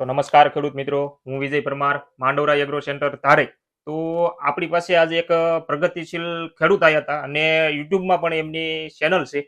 તો નમસ્કાર ખેડૂત મિત્રો, હું વિજય પરમાર, માંડોરા એગ્રો સેન્ટર ધારે. તો આપણી પાસે આજે એક પ્રગતિશીલ ખેડૂત આવ્યા હતા અને યુટ્યુબમાં પણ એમની ચેનલ છે.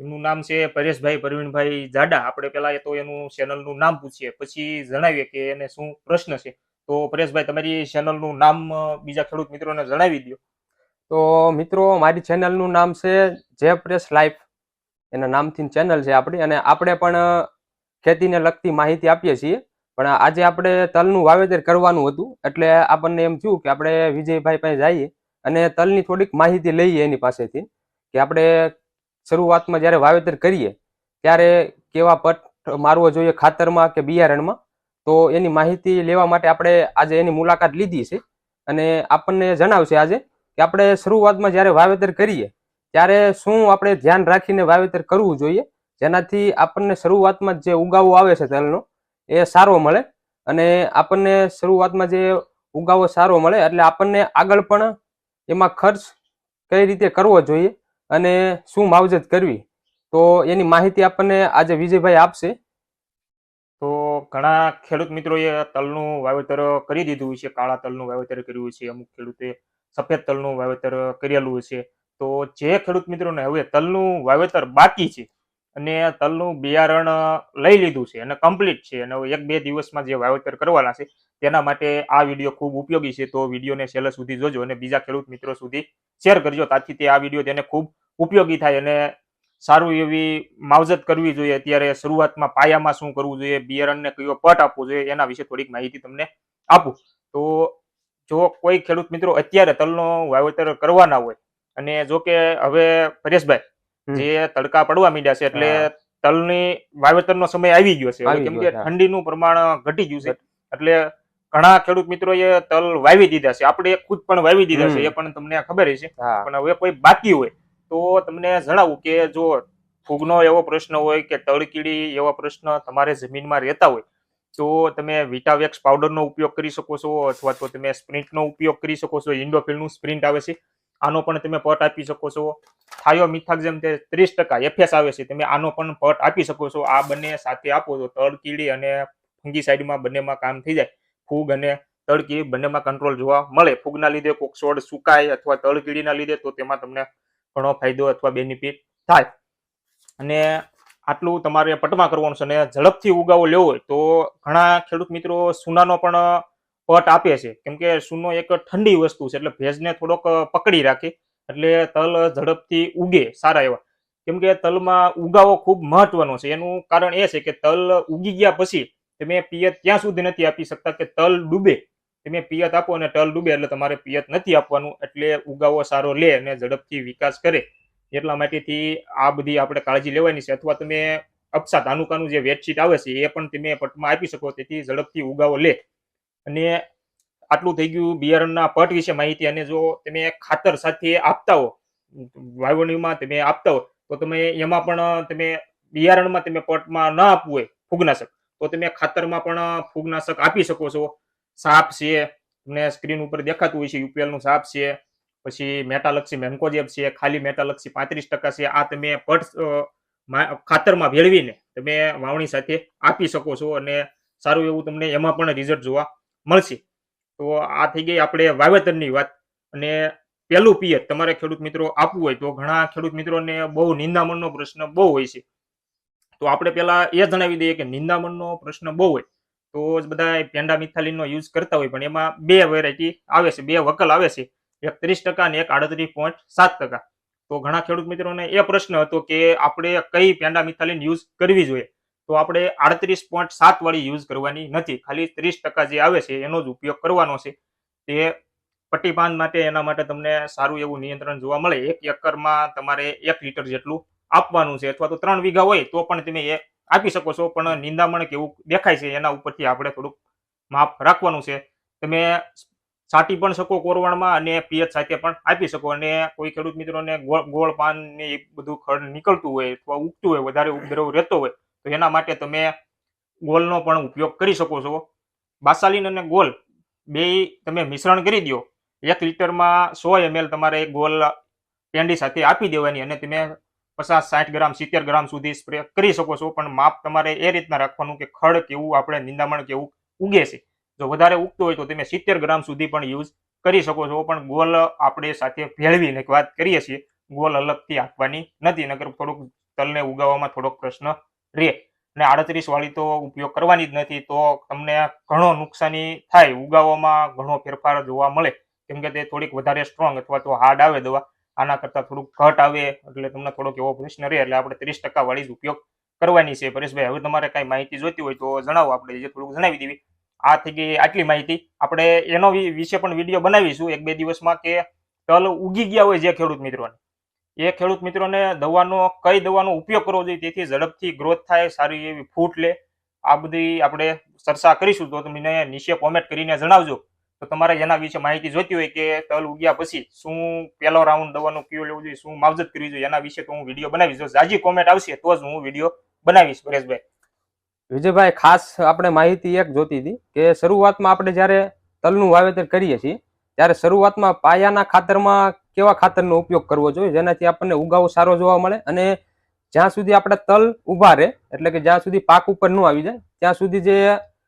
એમનું નામ છે પરેશભાઈ, પ્રવીણભાઈ જાડા. આપણે એ તો એનું ચેનલનું નામ પૂછીએ, પછી જણાવીએ કે એને શું પ્રશ્ન છે. તો પરેશભાઈ, તમારી ચેનલનું નામ બીજા ખેડૂત મિત્રોને જણાવી દો તો મિત્રો, મારી ચેનલનું નામ છે જે પ્રેસ લાઈફ. એના નામથી ચેનલ છે આપણી. અને આપણે પણ ખેતીને લગતી માહિતી આપીએ છીએ. પણ આજે આપણે તલનું વાવેતર કરવાનું હતું, એટલે આપણને એમ થયું કે આપણે વિજયભાઈ પાસે જઈએ અને તલની થોડીક માહિતી લઈએ એની પાસેથી કે આપણે શરૂઆતમાં જ્યારે વાવેતર કરીએ, ત્યારે કેવા પટ મારવો જોઈએ ખાતરમાં કે બિયારણમાં? તો એની માહિતી લેવા માટે આપણે આજે એની મુલાકાત લીધી છે અને આપણને જણાવશે આજે કે આપણે શરૂઆતમાં જ્યારે વાવેતર કરીએ, ત્યારે શું આપણે ધ્યાન રાખીને વાવેતર કરવું જોઈએ? જેનાથી આપણને શરૂઆતમાં જે ઉગાવો આવે છે તલનો એ સારો મળે. અને આપણને શરૂઆતમાં જે ઉગાવો સારો મળે, એટલે આપણને આગળ પણ એમાં ખર્ચ કઈ રીતે કરવો જોઈએ અને શું માવજત કરવી, તો એની માહિતી આપણને આજે વિજયભાઈ આપશે. તો ઘણા ખેડૂત મિત્રોએ તલનું વાવેતર કરી દીધું છે, કાળા તલનું વાવેતર કર્યું છે, અમુક ખેડૂતે સફેદ તલનું વાવેતર કરેલું છે. તો જે ખેડૂત મિત્રોને હવે તલનું વાવેતર બાકી છે અને તલનું બિયારણ લઈ લીધું છે અને કમ્પ્લીટ છે. અને એક બે દિવસમાં જે વાવેતર કરવાના છે, તેના માટે આ વીડિયો ખૂબ ઉપયોગી છે. તો વિડીયોને છેલ્લે સુધી જોજો અને બીજા ખેડૂત મિત્રો સુધી શેર કરજો. તાથી તે આ વીડિયો તેને ખૂબ ઉપયોગી થાય અને સારું એવી માવજત કરવી જોઈએ. અત્યારે શરૂઆતમાં પાયામાં શું કરવું જોઈએ, બિયારણને કયો પટ આપવો જોઈએ, એના વિશે થોડીક માહિતી તમને આપું. તો જો કોઈ ખેડૂત મિત્રો અત્યારે તલનો વાવેતર કરવાના હોય અને જો કે હવે પરેશભાઈ. જે તડકા પડવા માંડ્યા છે એટલે. તલની વાવેતરનો સમય આવી ગયો છે. કેમ કે છે. ઠંડીનું પ્રમાણ ઘટી ગયું છે. એટલે ઘણા ખેડૂત મિત્રો એ તલ વાવી દીધા છે. આપણે ખુદ પણ વાવી દીધા છે એ પણ તમને ખબર હશે. પણ હવે કોઈ બાકી હોય તો તમને જણાવું કે જો ફૂગનો એવો પ્રશ્ન હોય કે તળકીડી એવા પ્રશ્ન તમારે જમીનમાં રહેતા હોય તો તમે વિટાવેક્સ પાવડરનો ઉપયોગ કરી શકો છો અથવા તો તમે સ્પ્રિન્ટનો ઉપયોગ કરી શકો છો. ઇન્ડોફિલનું સ્પ્રિન્ટ આવે છે. આનો પણ તમે પટ આપી શકો છો. થાયો મિથાક્ઝેમ તે ત્રીસ ટકા એફએસ આવે છે, તમે આનો પણ પટ આપી શકો છો. આ બંને સાથે આપો તો તળકીડી અને ફંગીસાઇડમાં બંનેમાં કામ થઈ જાય. ફૂગ અને તળકી બંનેમાં કંટ્રોલ જોવા મળે. ફૂગના લીધે કોક છોડ સુકાય અથવા તળકીડીના લીધે તો તેમાં તમને ઘણો ફાયદો અથવા બેનિફિટ થાય. અને આટલું તમારે પટમાં કરવાનું છે અને ઝડપથી ઉગાવો લેવો હોય તો ઘણા ખેડૂત મિત્રો સુનાનો પણ પટ આપે છે. કેમ કે સૂનો એક ઠંડી વસ્તુ છે, એટલે ભેજને થોડોક પકડી રાખે, એટલે તલ ઝડપથી ઉગે સારા એવા. કેમ કે તલમાં ઉગાવો ખૂબ મહત્વનો છે. એનું કારણ એ છે કે તલ ઉગી ગયા પછી તમે પિયત ત્યાં સુધી નથી આપી શકતા કે તલ ડૂબે. તમે પિયત આપો અને તલ ડૂબે એટલે તમારે પિયત નથી આપવાનું, એટલે ઉગાવો સારો લે અને ઝડપથી વિકાસ કરે. એટલા માટેથી આ બધી આપણે કાળજી લેવાની છે. અથવા તમે અપસા ધાનુકાનું જે વેડશીટ આવે છે, એ પણ તમે પટમાં આપી શકો, તેથી ઝડપથી ઉગાવો લે. અને આટલું થઈ ગયું બિયારણના પટ વિશે માહિતી અને જો તમે ખાતર સાથે આપતા હો, વાવણીમાં તમે આપતા હો, તો તમે એમાં પણ તમે બિયારણમાં તમે પટમાં ન આપવું હોય, ફૂગનાશક, તો તમે ખાતરમાં પણ ફૂગનાશક આપી શકો છો. સાપ છે, તમને સ્ક્રીન ઉપર દેખાતું હોય છે યુપીએલનું સાપ છે, પછી મેટાલક્ષી મેન્કોજેબ છે, ખાલી મેટાલક્ષી પાંત્રીસ ટકા છે, આ તમે પટ ખાતરમાં ભેળવીને તમે વાવણી સાથે આપી શકો છો અને સારું એવું તમને એમાં પણ રિઝલ્ટ જોવા મળશે. તો આ થઈ ગઈ આપણે વાવેતરની વાત. અને પહેલું પિયત તમારે ખેડૂત મિત્રો આપવું હોય તો ઘણા ખેડૂત મિત્રોને બહુ નિંદામણનો પ્રશ્ન બહુ હોય છે. તો આપણે પહેલા એ જણાવી દઈએ કે નિંદામણનો પ્રશ્ન બહુ હોય. તો જ બધા પેંડા મિથાલિનનો યુઝ કરતા હોય, પણ એમાં બે વેરાયટી આવે છે, બે વકલ આવે છે. એક ત્રીસ ટકા અને એક આડત્રીસ પોઈન્ટ સાત ટકા. તો ઘણા ખેડૂત મિત્રોને એ પ્રશ્ન હતો કે આપણે કઈ પેંડા મિથાલિન યુઝ કરવી જોઈએ? તો આપણે આડત્રીસ પોઈન્ટ સાત વાળી યુઝ કરવાની નથી. ખાલી ત્રીસ ટકા જે આવે છે, એનો જ ઉપયોગ કરવાનો છે. તે પટ્ટીપાન માટે, એના માટે તમને સારું એવું નિયંત્રણ જોવા મળે. એક એકરમાં તમારે એક લીટર જેટલું આપવાનું છે અથવા તો ત્રણ વીઘા હોય તો પણ તમે એ આપી શકો છો. પણ નિંદામણ કેવું દેખાય છે, એના ઉપરથી આપણે થોડુંક માપ રાખવાનું છે. તમે છાંટી પણ શકો કોરવાણમાં અને પિયત સાથે પણ આપી શકો. અને કોઈ ખેડૂત મિત્રોને ગોળ ગોળ પાન ને એ બધું ખડ નીકળતું હોય અથવા ઉગતું હોય, વધારે ઉપદ્રવ રહેતો હોય તો એના માટે તમે ગોલનો પણ ઉપયોગ કરી શકો છો. બાસાલીન અને ગોલ બે તમે મિશ્રણ કરી દો. એક લીટરમાં સો એમએલ તમારે ગોલ પેંડી સાથે આપી દેવાની અને તમે પચાસ, સાઠ ગ્રામ, સિત્તેર ગ્રામ સુધી સ્પ્રે કરી શકો છો. પણ માપ તમારે એ રીતના રાખવાનું કે ખડ કેવું, આપણે નિંદામણ કેવું ઉગે છે. જો વધારે ઉગતું હોય તો તમે સિત્તેર ગ્રામ સુધી પણ યુઝ કરી શકો છો. પણ ગોલ આપણે સાથે ભેળવીને વાત કરીએ છીએ. ગોલ અલગથી આપવાની નથી. નગર થોડુંક તલને ઉગાવવામાં થોડોક પ્રશ્ન રહે અને આડત્રીસ વાળી તો ઉપયોગ કરવાની જ નથી, તો તમને ઘણો નુકસાની થાય. ઉગાવવામાં ઘણો ફેરફાર જોવા મળે. કેમ કે તે થોડીક વધારે સ્ટ્રોંગ અથવા તો હાર્ડ આવે દવા. આના કરતાં થોડુંક ઘટ આવે, એટલે તમને થોડોક એવો પ્રશ્ન રહે, એટલે આપણે ત્રીસ ટકા વાળી જ ઉપયોગ કરવાની છે. પરેશભાઈ, હવે તમારે કાંઈ માહિતી જોઈતી હોય તો જણાવો, આપણે જે થોડુંક જણાવી દેવી આ થઈ ગઈ આટલી માહિતી. આપણે એનો વિશે પણ વીડિયો બનાવીશું. એક બે દિવસમાં કે તલ ઉગી ગયા હોય જે ખેડૂત મિત્રોને. એ ખેડૂત મિત્રોને દવાનો, કઈ દવાનો ઉપયોગ કરવો જોઈએ તેથી ઝડપથી ગ્રોથ થાય, સારી એવી ફૂટ લે. આ બધી આપણે ચર્ચા કરીશું તો તમને નીચે કોમેન્ટ કરીને જણાવજો. તો તમારે એના વિશે માહિતી જોઈતી હોય કે તલ ઉગ્યા પછી શું પહેલો રાઉન્ડ દવાનો કયો લેવો જોઈએ, શું માવજત કરવી જોઈએ, એના વિશે તો હું વીડિયો બનાવીશ. જો જાજી કોમેન્ટ આવશે તો જ હું વીડિયો બનાવીશ, પરેશભાઈ. વિજયભાઈ, ખાસ આપણે માહિતી એક જોતી હતી કે શરૂઆતમાં આપણે જ્યારે તલનું વાવેતર કરીએ છીએ, ત્યારે શરૂઆતમાં પાયાના ખાતરમાં કેવા ખાતરનો ઉપયોગ કરવો જોઈએ? જેનાથી આપણને ઉગાવો સારો જોવા મળે અને જ્યાં સુધી આપણે તલ ઊભા રહે એટલે કે જ્યાં સુધી પાક ઉપર ન આવી જાય ત્યાં સુધી જે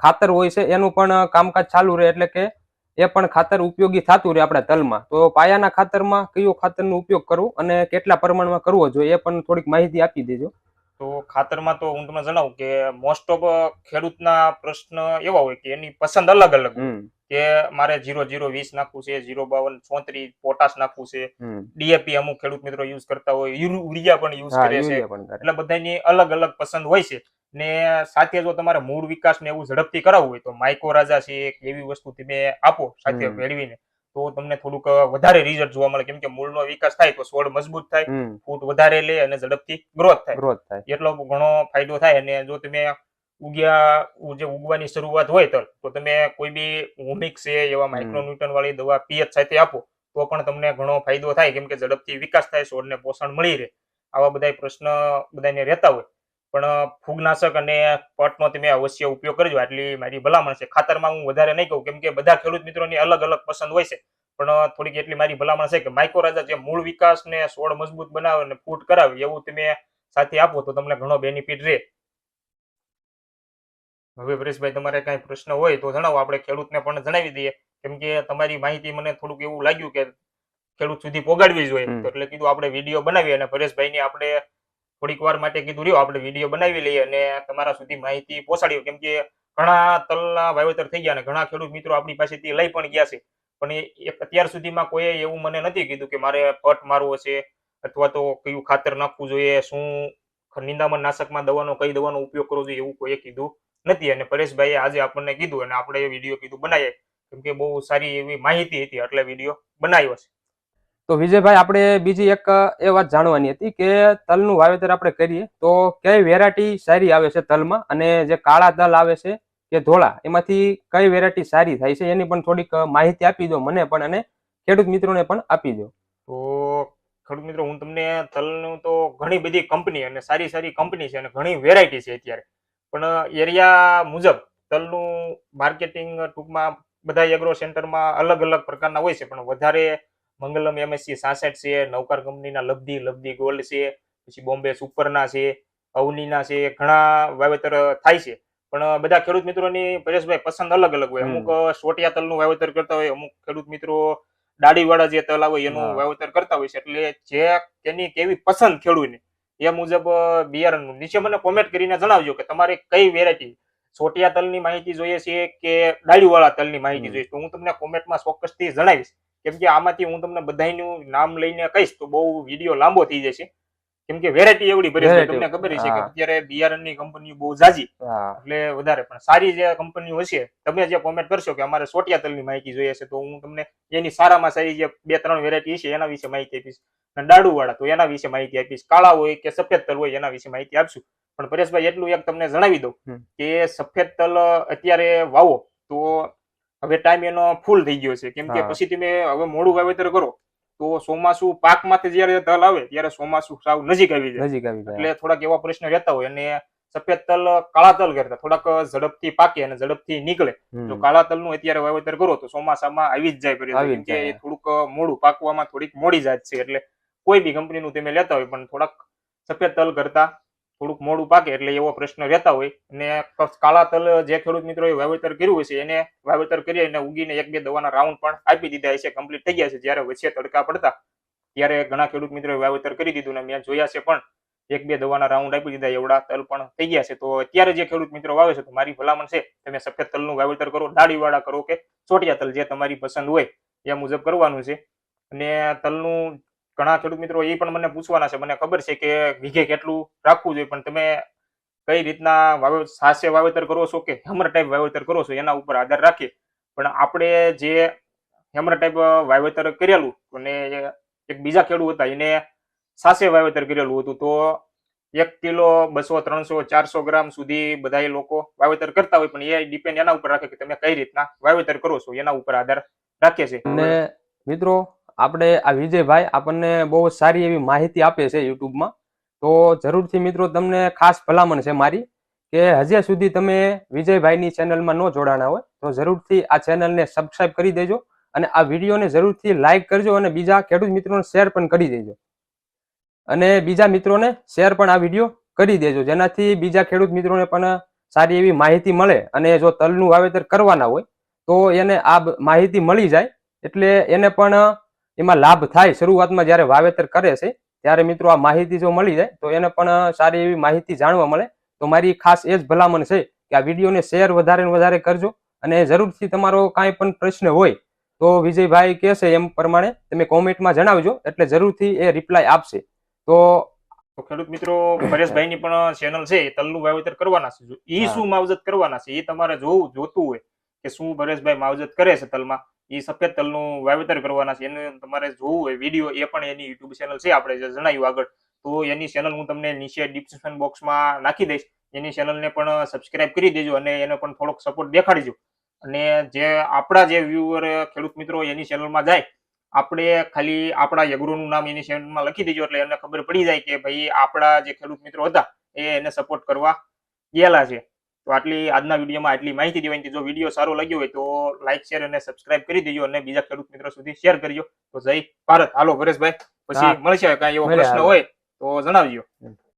ખાતર હોય છે એનું પણ કામકાજ ચાલુ રહે એટલે કે એ પણ ખાતર ઉપયોગી થતું રહે આપણા તલમાં. તો પાયાના ખાતરમાં કયો ખાતરનો ઉપયોગ કરવો અને કેટલા પ્રમાણમાં કરવો જોઈએ એ પણ થોડીક માહિતી આપી દેજો. તો ખાતરમાં તો હું તમને જણાવું કે મોસ્ટ ઓફ ખેડૂતના પ્રશ્ન એવા હોય કે એની પસંદ અલગ અલગ કે મારે જીરો જીરો વીસ નાખવું છે જીરો બાવન ચોત્રીસ પોટાશ નાખવું છે. ડીએપી અમુક ખેડૂત મિત્રો યુઝ કરતા હોય યુરિયા પણ યુઝ કરે છે. એટલે બધાની અલગ અલગ પસંદ હોય છે. ને સાથે જો તમારે મૂળ વિકાસ ને એવું ઝડપથી કરાવવું હોય તો માઇકો રાજા છે એક એવી વસ્તુ તમે આપો સાથે. મેળવીને. તો તમને થોડુંક વધારે રિઝલ્ટ જોવા મળે. કેમ કે મૂળનો વિકાસ થાય તો છોડ મજબૂત થાય ફૂટ વધારે લે અને ઝડપથી ગ્રોથ થાય. ગ્રોથ થાય. એટલો ઘણો ફાયદો થાય અને જો તમે ઉગ્યા જે ઉગવાની શરૂઆત હોય તલ તો તમે કોઈ બી હોમિક છે એવા માઇક્રોન્યુટન વાળી દવા પીએચ સાથે આપો તો પણ તમને ઘણો ફાયદો થાય કેમ કે ઝડપથી વિકાસ થાય છોડને પોષણ મળી રહે. આવા બધા પ્રશ્ન બધાને રહેતા હોય. પણ ફૂગનાશક અને પટનો તમે અવશ્ય ઉપયોગ કરજો આટલી મારી ભલામણ છે. ખાતરમાં હું વધારે નહીં કહું કેમ કે બધા ખેડૂત મિત્રોની અલગ અલગ પસંદ હોય છે. પણ થોડીક એટલી મારી ભલામણ છે કે માઇક્રોરાજા જે મૂળ વિકાસ ને છોડ મજબૂત બનાવે અને ફૂટ કરાવે એવું તમે સાથે આપો તો તમને ઘણો બેનિફિટ રહે. હવે પરેશભાઈ તમારે કઈ પ્રશ્ન હોય તો જણાવો. આપણે ખેડૂતને પણ જણાવી દઈએ. કેમ કે તમારી માહિતી મને થોડુંક એવું લાગ્યું કે ખેડૂત સુધી પોગાડવી જોઈએ. એટલે કીધું આપણે વીડિયો બનાવીએ અને પરેશભાઈની આપણે થોડીક વાર માટે કીધું રહ્યો આપણે વીડિયો બનાવી લઈએ અને તમારા સુધી માહિતી પહોંચાડીએ કેમ કે ઘણા તલના વાવેતર થઈ ગયા અને ઘણા ખેડૂત મિત્રો આપણી પાસેથી લઈ પણ ગયા છે. પણ એ એક અત્યાર સુધીમાં કોઈએ એવું મને નથી કીધું કે મારે પટ મારવો છે અથવા તો કયું ખાતર નાખવું જોઈએ શું નિંદામણ નાશકમાં દવાનો કઈ દવાનો ઉપયોગ કરવો જોઈએ એવું કોઈએ કીધું. નથી. અને પરેશભાઈએ આજે આપણને કીધું અને આપણે એ વીડિયો કીધું બનાવીએ. કેમ કે બહુ સારી એવી માહિતી હતી એટલે વીડિયો બનાવ્યો છે. તો વિજયભાઈ આપણે બીજી એક એ વાત જાણવાની હતી કે તલનું વાવેતર આપણે કરીએ તો કઈ વેરાયટી સારી આવે છે તલમાં? અને જે કાળા તલ આવે છે કે ધોળા એમાંથી કઈ વેરાયટી સારી થાય છે? એની પણ થોડીક માહિતી આપી દો મને પણ અને ખેડૂત મિત્રોને પણ આપી દો. તો ખેડૂત મિત્રો હું તમને તલનું તો ઘણી બધી કંપની અને સારી સારી કંપની છે અને ઘણી વેરાયટી છે અત્યારે. પણ એરિયા મુજબ તલનું માર્કેટિંગ ટૂંકમાં બધા એગ્રો સેન્ટરમાં અલગ અલગ પ્રકારના હોય છે પણ વધારે મંગલમ એમએસસી સાસઠ છે નવકાર કંપનીના લબ્ધી લબ્ધી ગોલ્ડ છે પછી બોમ્બે સુપરના છે અવનીના છે ઘણા વાવેતર થાય છે. પણ બધા ખેડૂત મિત્રોની પરેશભાઈ પસંદ અલગ અલગ હોય. અમુક સોટિયા તલનું વાવેતર કરતા હોય અમુક ખેડૂત મિત્રો ડાળીવાળા જે તલ આવે એનું વાવેતર કરતા હોય છે. એટલે જે તેની કેવી પસંદ ખેડૂતની એ મુજબ બિયારણનું નીચે મને કોમેન્ટ કરીને જણાવજો કે તમારે કઈ વેરાયટી છોટિયા તલની માહિતી જોઈએ છે કે ડાળીવાળા તલની માહિતી. જોઈએ તો હું તમને કોમેન્ટમાં ચોક્કસથી જણાવીશ. કેમ કે આમાંથી હું તમને બધાનું નામ લઈને કહીશ તો બહુ વીડિયો લાંબો થઈ જશે. કેમ કે વેરાયટી એવડી ભરી છે તમને ખબર છે કે. અત્યારે બિયારણની કંપનીઓ બહુ જાજી. એટલે વધારે પણ સારી જે કંપનીઓ હશે તમે જે કોમેન્ટ કરશો કે અમારે સોટિયા તલની માહિતી જોઈએ છે તો હું તમને એની સારામાં સારી જે બે ત્રણ વેરાયટી છે એના વિશે માહિતી આપીશ. અને ડાળુવાળા તો એના વિશે માહિતી આપીશ. કાળા હોય કે સફેદ તલ હોય એના વિશે માહિતી આપશું. પણ પરેશભાઈ એટલું એક તમને જણાવી દઉં કે સફેદ તલ અત્યારે વાવો તો હવે ટાઈમ એનો ફૂલ થઈ ગયો છે. કેમ કે પછી તમે હવે મોડું વાવેતર કરો. તો ચોમાસુ પાકમાંથી જ્યારે તલ આવે ત્યારે ચોમાસુ સાવ નજીક આવી જાય. નજીક આવી જાય એટલે થોડાક એવા પ્રશ્ન રહેતા હોય અને સફેદ તલ કાળા તલ કરતા થોડાક ઝડપથી પાકે અને ઝડપથી નીકળે. જો કાળા તલનું અત્યારે વાવેતર કરો તો ચોમાસામાં આવી જ જાય કે એ થોડુંક મોડું પાકવામાં થોડીક મોડી જાત છે. એટલે કોઈ બી કંપનીનું તમે લેતા હોય પણ થોડાક સફેદ તલ કરતા થોડુંક મોડું પાકે એટલે એવો પ્રશ્ન રહેતા હોય. અને કાળા તલ જે ખેડૂત મિત્રોએ વાવેતર કર્યું હશે એને વાવેતર કરી અને ઉગીને એક બે દવાના રાઉન્ડ પણ આપી દીધા હશે કમ્પ્લીટ થઈ ગયા છે. જ્યારે વચ્ચે તડકા પડતા, ત્યારે ઘણા ખેડૂત મિત્રોએ વાવેતર કરી દીધું ને મેં જોયા છે પણ એક બે દવાના રાઉન્ડ આપી દીધા, એવડા તલ પણ થઈ ગયા છે. તો અત્યારે જે ખેડૂત મિત્રો વાવે છે, તો મારી ભલામણ છે, તમે સફેદ તલનું વાવેતર કરો ડાળીવાળા કરો કે ચોટિયા તલ જે તમારી પસંદ હોય, એ મુજબ કરવાનું છે. અને તલનું ઘણા ખેડૂત મિત્રો એ પણ મને પૂછવાના છે, મને ખબર છે કે વીઘે કેટલું રાખવું જોઈએ, પણ તમે કઈ રીતના સાસે વાવેતર કરો છો કે હેમર ટાઈપ વાવેતર કરો છો, એના ઉપર આધાર રાખીએ. પણ આપણે જે હેમર ટાઈપ વાવેતર કરેલું અને એક બીજા ખેડૂત હતા, એને સાસે વાવેતર કરેલું હતું, તો એક કિલો બસો, ત્રણસો, ચારસો ગ્રામ સુધી બધા લોકો વાવેતર કરતા હોય, પણ એ ડિપેન્ડ એના ઉપર રાખે કે તમે કઈ રીતના વાવેતર કરો છો, એના ઉપર આધાર રાખે છે. મિત્રો આપણે આ વિજયભાઈ આપણને બહુ સારી એવી માહિતી આપે છે યુટ્યુબમાં. તો જરૂરથી મિત્રો તમને ખાસ ભલામણ છે મારી કે હજી સુધી તમે વિજયભાઈની ચેનલમાં ન જોડાણા હોય તો જરૂરથી આ ચેનલને સબસ્ક્રાઈબ કરી દેજો અને આ વિડીયોને જરૂરથી લાઈક કરજો અને બીજા ખેડૂત મિત્રોને શેર પણ કરી દેજો. અને બીજા મિત્રોને શેર પણ આ વીડિયો કરી દેજો, જેનાથી બીજા ખેડૂત મિત્રોને પણ સારી એવી માહિતી મળે અને જો તલનું વાવેતર કરવાના હોય તો એને આ માહિતી મળી જાય એટલે એને પણ એમાં લાભ થાય શરૂઆતમાં જ્યારે વાવેતર કરે છે ત્યારે મિત્રો આ માહિતી જો મળી જાય તો એને પણ સારી એવી માહિતી જાણવા મળે. તો મારી ખાસ એ જ ભલામણ છે કે આ વિડીયોને શેર વધારે ને વધારે કરજો અને જરૂરથી તમારો કાંઈ પણ પ્રશ્ન હોય તો વિજયભાઈ કહેશે એમ પ્રમાણે તમે કોમેન્ટમાં જણાવજો એટલે જરૂરથી એ રિપ્લાય આપશે. તો તો ખેડૂત મિત્રો પરેશભાઈ ની પણ ચેનલ છે એ તલનું વાવેતર કરવાના છે. જો ઈ શું માવજત કરવાના છે એ તમારે જોવું જોતું હોય કે શું પરેશભાઈ માવજત કરે છે તલમાં. એ સફેદ તલનું વાવેતર કરવાના છે. એનું તમારે જોવું હોય વીડિયો એ પણ એની યુટ્યુબ ચેનલ છે આપણે જણાવ્યું આગળ. તો એની ચેનલ હું તમને નીચે ડિસ્ક્રિપ્શન બોક્સમાં નાખી દઈશ. એની ચેનલને પણ સબસ્ક્રાઇબ કરી દેજો અને એને પણ થોડોક સપોર્ટ દેખાડજો. અને જે આપણા જે વ્યુઅર ખેડૂત મિત્રો એની ચેનલમાં જાય, આપણે ખાલી આપણા યગરોનું નામ એની ચેનલમાં લખી દેજો એટલે એને ખબર પડી જાય કે ભાઈ આપણા જે ખેડૂત મિત્રો હતા, એ એને સપોર્ટ કરવા ગયેલા છે. તો આટલી આજના વિડીયોમાં આટલી માહિતી દેવાની જો વીડિયો સારો લાગ્યો હોય તો લાઈક શેર અને સબસ્ક્રાઇબ કરી દેજો અને બીજા ખેડૂત મિત્રો સુધી શેર કરજો. તો જય ભારત. હાલો પરેશભાઈ. પછી મળશે કાંઈ એવો પ્રશ્ન હોય તો જણાવજો.